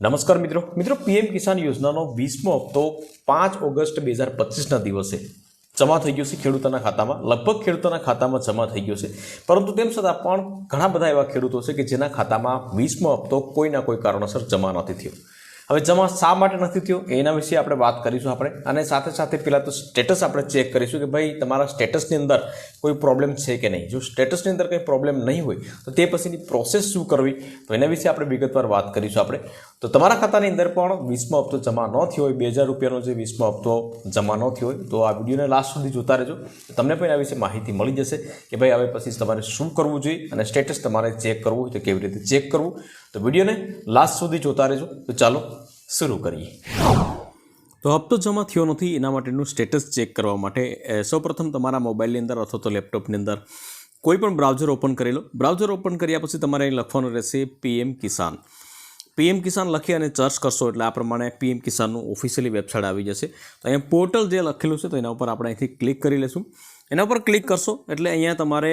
નમસ્કાર મિત્રો. મિત્રો, પીએમ કિસાન યોજનાનો વીસમો હપ્તો પાંચ ઓગસ્ટ બે હજાર પચીસના દિવસે જમા થઈ ગયો છે ખેડૂતોના ખાતામાં. લગભગ ખેડૂતોના ખાતામાં જમા થઈ ગયો છે. પરંતુ તેમ છતાં પણ ઘણા બધા એવા ખેડૂતો છે કે જેના ખાતામાં વીસમો હપ્તો કોઈના કોઈ કારણોસર જમા નથી થયો. હવે જમા શા માટે નથી થયો એના વિશે આપણે વાત કરીશું આપણે. અને સાથે સાથે પહેલાં તો સ્ટેટસ આપણે ચેક કરીશું કે ભાઈ તમારા સ્ટેટસની અંદર કોઈ પ્રોબ્લેમ છે કે નહીં? જો સ્ટેટસની અંદર કંઈ પ્રોબ્લેમ નહીં હોય, તો તે પછીની પ્રોસેસ શું કરવી? તો એના વિશે આપણે વિગતવાર વાત કરીશું આપણે. તો તમારા ખાતાની અંદર પણ વીસમો હપ્તો જમા ન થયો હોય, બે હજાર રૂપિયાનો જે વીસમો હપ્તો જમા ન થયો હોય, તો આ વિડીયોને લાસ્ટ સુધી જોતા રહેજો. તમને પણ એના વિશે માહિતી મળી જશે કે ભાઈ હવે પછી તમારે શું કરવું જોઈએ અને સ્ટેટસ તમારે ચેક કરવું હોય તો કેવી રીતે ચેક કરવું. તો વિડીયોને લાસ્ટ સુધી જોતા રહેજો. તો ચાલો, શરૂ કરીએ. તો હપ્તો જમા થયો નથી, એના માટેનું સ્ટેટસ ચેક કરવા માટે. સૌપ્રથમ તમારા મોબાઈલની અંદર અથવા તો લેપટોપની અંદર કોઈ પણ બ્રાઉઝર ઓપન કરી લો. બ્રાઉઝર ઓપન કર્યા પછી તમારે અહીં લખવાનું રહેશે પીએમ કિસાન પીએમ કિસાન લખી અને સર્ચ કરશો એટલે આ પ્રમાણે પીએમ કિસાનનું ઓફિશિયલી વેબસાઇટ આવી જશે. તો અહીંયા પોર્ટલ જે લખેલું છે તો એના ઉપર આપણે અહીંથી ક્લિક કરી લઈશું એના ઉપર ક્લિક કરશો એટલે અહીંયા તમારે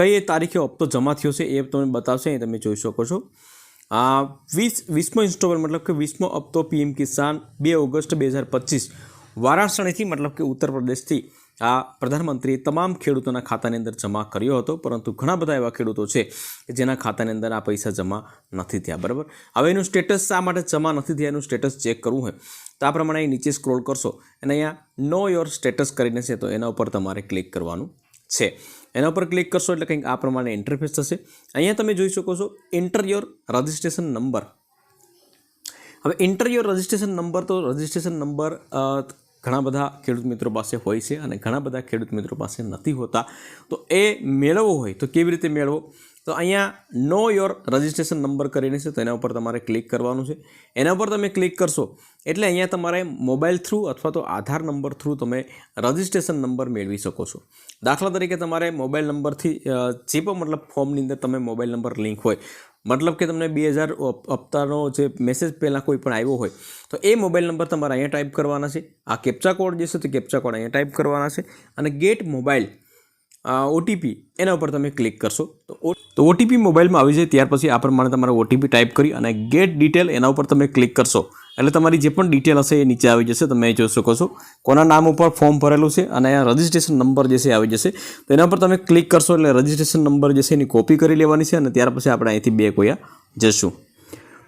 કઈ તારીખે હપ્તો જમા થયો છે એ તમને બતાવશે, અહીં તમે જોઈ શકો છો. વીસ, વીસમો ઇન્સ્ટોલમેન્ટ મતલબ કે વીસમો હપ્તો પીએમ કિસાન બે ઓગસ્ટ બે હજાર પચીસ વારાણસીથી મતલબ કે ઉત્તર પ્રદેશથી આ પ્રધાનમંત્રીએ તમામ ખેડૂતોના ખાતાની અંદર જમા કર્યો હતો. પરંતુ ઘણા બધા એવા ખેડૂતો છે જેના ખાતાની અંદર આ પૈસા જમા નથી થયા, બરાબર? હવે એનું સ્ટેટસ શા માટે જમા નથી થયા એનું સ્ટેટસ ચેક કરવું હોય તો આ પ્રમાણે નીચે સ્ક્રોલ કરશો. અને અહીંયા નો યોર સ્ટેટસ કરીને છે તો એના ઉપર તમારે ક્લિક કરવાનું છે. એના ઉપર ક્લિક કરશો એટલે કંઈક આ પ્રમાણે ઇન્ટરફેસ થશે. અહીંયા તમે જોઈ શકો છો ઇન્ટરિયર યોર રજિસ્ટ્રેશન નંબર હવે ઇન્ટરિયર રજિસ્ટ્રેશન નંબર તો રજિસ્ટ્રેશન નંબર ઘણા બધા ખેડૂત મિત્રો પાસે હોય છે અને ઘણા બધા ખેડૂત મિત્રો પાસે નથી હોતા. તો એ મેળવવો હોય તો કેવી રીતે મેળવો? તો અહીંયા નો યોર રજિસ્ટ્રેશન નંબર કરીને છે, તો એના ઉપર તમારે ક્લિક કરવાનું છે. એના ઉપર તમે ક્લિક કરશો, એટલે અહીંયા તમારે મોબાઈલ થ્રુ અથવા તો આધાર નંબર થ્રુ તમે રજિસ્ટ્રેશન નંબર મેળવી શકો છો. દાખલા તરીકે તમારે મોબાઈલ નંબરથી જે પણ મતલબ ફોર્મની અંદર તમે મોબાઈલ નંબર લિંક હોય, મતલબ કે તમને બે હજાર હપ્તાનો જે મેસેજ પહેલાં કોઈ પણ આવ્યો હોય, તો એ મોબાઈલ નંબર તમારે અહીંયા ટાઈપ કરવાના છે. આ કેપ્ચા કોડ જે છે, તે કેપ્ચા કોડ અહીંયા ટાઈપ કરવાના છે. અને ગેટ મોબાઈલ ઓટીપી એના ઉપર તમે ક્લિક કરશો. તો ઓટીપી મોબાઈલમાં આવી જાય ત્યાર પછી આ પ્રમાણે તમારે ઓટીપી ટાઈપ કરી અને ગેટ ડિટેલ એના ઉપર તમે ક્લિક કરશો. એટલે તમારી જે પણ ડિટેલ હશે એ નીચે આવી જશે, તમે જોઈ શકો છો. કોના નામ ઉપર ફોર્મ ભરેલું છે અને રજિસ્ટ્રેશન નંબર જે છે આવી જશે. તો એના પર તમે ક્લિક કરશો એટલે રજિસ્ટ્રેશન નંબર જે છે એની કોપી કરી લેવાની છે અને ત્યાર પછી આપણે અહીંથી બે કોયા જશું.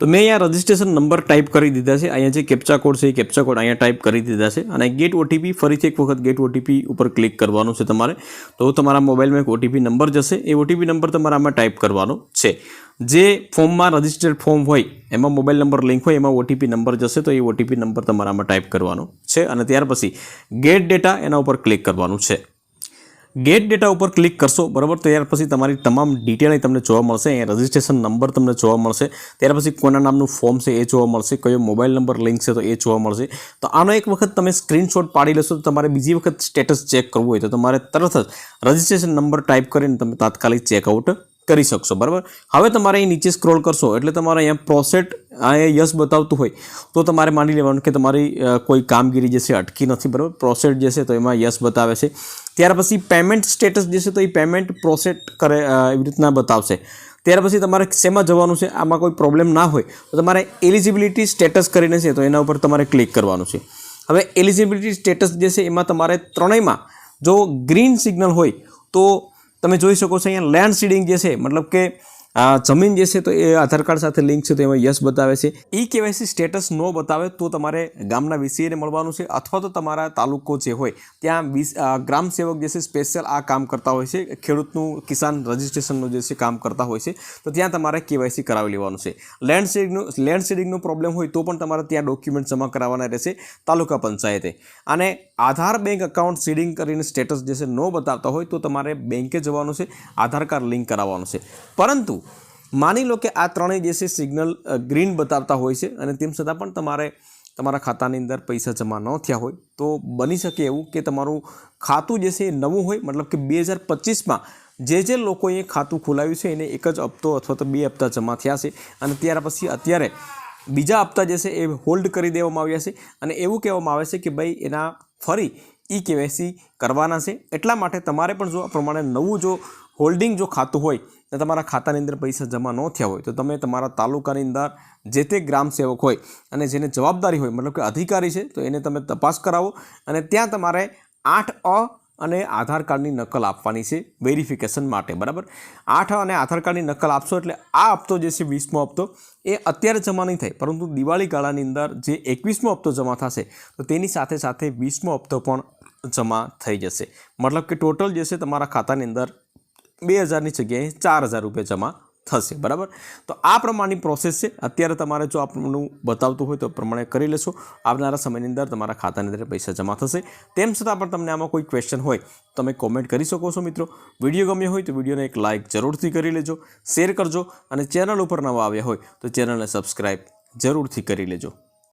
તો મેં અહીંયા રજિસ્ટ્રેશન નંબર ટાઈપ કરી દીધા છે. અહીંયા જે કેપ્ચા કોડ છે એ કેપ્ચા કોડ અહીંયા ટાઈપ કરી દીધા છે. અને ગેટ ઓટીપી ફરીથી એક વખત ગેટ ઓટીપી ઉપર ક્લિક કરવાનું છે તમારે. તો તમારા મોબાઈલમાં એક ઓટીપી નંબર જશે. એ ઓટીપી નંબર તમારે આમાં ટાઈપ કરવાનો છે. જે ફોર્મમાં રજિસ્ટર્ડ ફોર્મ હોય, એમાં મોબાઈલ નંબર લિંક હોય, એમાં ઓટીપી નંબર જશે, તો એ ઓટીપી નંબર તમારામાં ટાઈપ કરવાનો છે. અને ત્યાર પછી ગેટ ડેટા એના ઉપર ક્લિક કરવાનું છે. ગેટ ડેટા ઉપર ક્લિક કરશો, બરાબર? ત્યાર પછી તમારી તમામ ડિટેલ તમને જોવા મળશે. અહીંયા રજિસ્ટ્રેશન નંબર તમને જોવા મળશે. ત્યાર પછી કોના નામનું ફોર્મ છે એ જોવા મળશે. કયો મોબાઈલ નંબર લિંક છે તો એ જોવા મળશે. તો આનો એક વખત તમે સ્ક્રીનશોટ પાડી લેશો તો તમારે બીજી વખત સ્ટેટસ ચેક કરવું હોય તો તમારે તરત જ રજિસ્ટ્રેશન નંબર ટાઈપ કરીને તમે તાત્કાલિક ચેકઆઉટ કરી શકશો, બરાબર? હવે તમારે અહીં નીચે સ્ક્રોલ કરશો, એટલે તમારે અહીંયા પ્રોસેટ અહીંયા યસ બતાવતું હોય, તો તમારે માની લેવાનું કે તમારી કોઈ કામગીરી જે છે અટકી નથી, બરાબર? પ્રોસેટ જે છે તો એમાં યસ બતાવે છે. ત્યાર પછી પેમેન્ટ સ્ટેટસ જે છે તો એ પેમેન્ટ પ્રોસેટ કરે એવી રીતના બતાવશે. ત્યાર પછી તમારે શેમાં જવાનું છે, આમાં કોઈ પ્રોબ્લેમ ના હોય, તો તમારે એલિજિબિલિટી સ્ટેટસ કરીને છે, તો એના ઉપર તમારે ક્લિક કરવાનું છે. હવે એલિજિબિલિટી સ્ટેટસ જે છે, એમાં તમારે ત્રણેયમાં જો ગ્રીન સિગ્નલ હોય, તો તમે જોઈ શકો છો અહીંયા લેન્ડ સીડિંગ જે છે મતલબ કે આ જમીન જે છે તો એ આધાર કાર્ડ સાથે લિંક છે, તો એમાં યસ બતાવે છે. ઈ કેવાયસી સ્ટેટસ ન બતાવે તો તમારે ગામના વીસીએને મળવાનું છે અથવા તો તમારા તાલુકો જે હોય, ત્યાં ગ્રામ સેવક જે છે સ્પેશિયલ આ કામ કરતા હોય છે. ખેડૂતનું કિસાન રજિસ્ટ્રેશનનું જે છે કામ કરતા હોય છે, તો ત્યાં તમારે કેવાયસી કરાવી લેવાનું છે. લેન્ડ સીડિંગનું લેન્ડ સેડિંગનો પ્રોબ્લેમ હોય તો પણ તમારે ત્યાં ડોક્યુમેન્ટ જમા કરાવવાના રહેશે તાલુકા પંચાયતે. અને આધાર બેંક અકાઉન્ટ સીડિંગ કરીને સ્ટેટસ જે છે ન બતાવતા હોય તો તમારે બેંકે જવાનું છે, આધાર કાર્ડ લિંક કરાવવાનું છે. પરંતુ માની લો કે આ ત્રણેય જે છે સિગ્નલ ગ્રીન બતાવતા હોય છે અને તેમ છતાં પણ તમારે તમારા ખાતાની અંદર પૈસા જમા ન થયા હોય, તો બની શકે એવું કે તમારું ખાતું જે છે એ નવું હોય, મતલબ કે બે હજાર પચીસમાં જે જે લોકોએ ખાતું ખોલાવ્યું છે એને એક જ હપ્તો અથવા તો બે હપ્તા જમા થયા છે અને ત્યાર પછી અત્યારે બીજા હપ્તા જે છે એ હોલ્ડ કરી દેવામાં આવ્યા છે અને એવું કહેવામાં આવે છે કે ભાઈ એના ફરી ઈ કેવાયસી કરવાના છે. એટલા માટે તમારે પણ જો આ પ્રમાણે નવું જો હોલ્ડિંગ જો ખાતું હોય, તો તમારા ખાતાની અંદર પૈસા જમા ન થયા હોય, તો તમે તમારા તાલુકાની અંદર જે તે ગ્રામ સેવક હોય અને જેને જવાબદારી હોય, મતલબ કે અધિકારી છે, તો એને તમે તપાસ કરાવો અને ત્યાં તમારે આઠ અ અને આધાર કાર્ડની નકલ આપવાની છે વેરિફિકેશન માટે, બરાબર? આઠ અને આધાર કાર્ડની નકલ આપશો એટલે આ હપ્તો જે છે વીસમો હપ્તો, એ અત્યારે જમા નહીં થાય, પરંતુ દિવાળી ગાળાની અંદર જે એકવીસમો હપ્તો જમા થશે, તો તેની સાથે સાથે વીસમો હપ્તો પણ જમા થઈ જશે. મતલબ કે ટોટલ જે છે તમારા ખાતાની અંદર બે હજારની જગ્યાએ ચાર હજાર રૂપિયા જમા થશે. બરાબર? તો આ પ્રમાણની પ્રોસેસ છે. અત્યારે તમારે જો આપણું બતાવતું હોય તો પ્રમાણે કરી લેશો. આવનારા સમયની અંદર તમારા ખાતાની અંદર પૈસા જમા થશે. તેમ છતાં પણ તમને આમાં કોઈ ક્વેશ્ચન હોય, તમે કોમેન્ટ કરી શકો છો મિત્રો. વીડિયો ગમ્યો હોય તો વિડીયોને એક લાઇક જરૂરથી કરી લેજો, શેર કરજો અને ચેનલ ઉપર નવા આવ્યા હોય તો ચેનલને સબસ્ક્રાઈબ જરૂરથી કરી લેજો.